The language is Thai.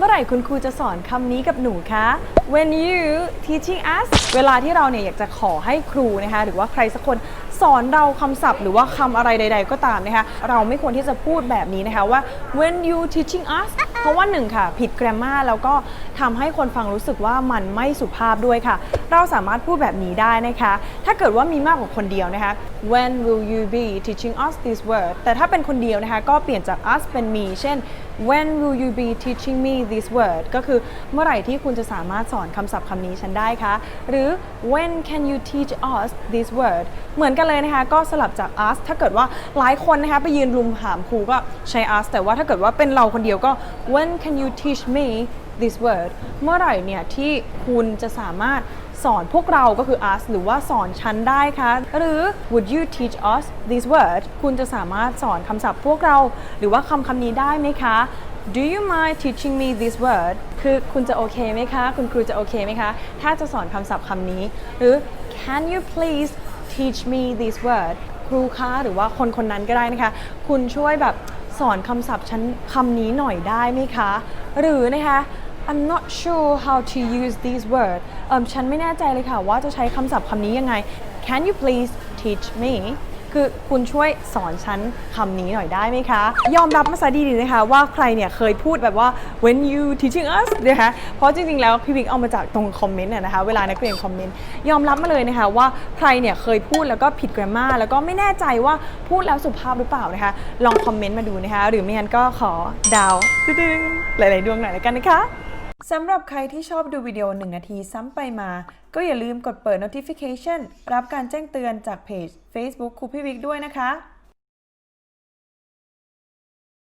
เมื่อไหร่คุณครูจะสอนคำนี้กับหนูคะ when you teaching us เวลาที่เราเนี่ยอยากจะขอให้ครูนะคะหรือว่าใครสักคนสอนเราคำศัพท์ หรือว่าคำอะไรใด ๆ ก็ตามนะคะเราไม่ควรที่จะพูดแบบนี้นะคะว่า when you teaching us เพราะว่าหนึ่งค่ะ ผิดแกรมมาแล้วก็ทำให้คนฟังรู้สึกว่ามันไม่สุภาพด้วยค่ะ เราสามารถพูดแบบนี้ได้นะคะ ถ้าเกิดว่ามีมากกว่าคนเดียวนะคะ when will you be teaching us this word แต่ถ้าเป็นคนเดียวนะคะก็เปลี่ยนจาก us เป็น me เช่น when will you be teaching me this word ก็คือเมื่อไหร่ที่คุณจะสามารถสอนคำศัพท์คำนี้ฉันได้คะ หรือ when can you teach us this word เหมือนกันเลยนะคะ ก็สลับจาก us ถ้าเกิดว่าหลายคนนะคะไปยืนรุมถามครูก็ใช้ us แต่ว่าถ้าเกิดว่าเป็นเราคนเดียวก็ when can you teach me this word เมื่อไหร่เนี่ยที่คุณจะสามารถสอนพวกเราก็คือ us หรือว่าสอนฉันได้คะหรือ would you teach us this word คุณจะสามารถสอนคำศัพท์พวกเรา หรือว่าคำคำนี้ได้ไหมคะ Do you mind teaching me this word คือคุณจะโอเคไหมคะ คุณครูจะโอเคไหมคะ ถ้าจะสอนคำศัพท์คำนี้ หรือ Can you please teach me this word ครูคะหรือว่าคนคนนั้นก็ได้นะคะ คุณช่วยแบบสอนคำศัพท์ฉันคำนี้หน่อยได้ไหมคะ หรือนะคะ I'm not sure how to use these words เออฉันไม่แน่ใจเลยค่ะว่าจะใช้คำศัพท์คำนี้ยังไง Can you please teach me คือคุณช่วยสอนฉันคำนี้หน่อยได้ไหมคะ ยอมรับมาซะดีๆนะคะว่าใครเนี่ยเคยพูดแบบว่า when you teaching us นะคะเพราะจริงๆ แล้วพี่วิกเอามาจากตรงคอมเมนต์น่ะนะคะ เวลานักเรียนคอมเมนต์ยอมรับมาเลยนะคะว่าใครเนี่ยเคยพูดแล้วก็ผิด grammar แล้วก็ไม่แน่ใจว่าพูดแล้วสุภาพหรือเปล่านะคะ ลองคอมเมนต์มาดูนะคะ หรือไม่งั้นก็ขอดาวตึ้งๆหลายๆดวงหน่อยแล้วกันนะคะ สำหรับใครที่ชอบดูวิดีโอ 1 นาทีซ้ำไปมา ก็อย่าลืมกดเปิด notification รับการแจ้งเตือนจากเพจ Facebook ครูพี่วิกด้วยนะคะ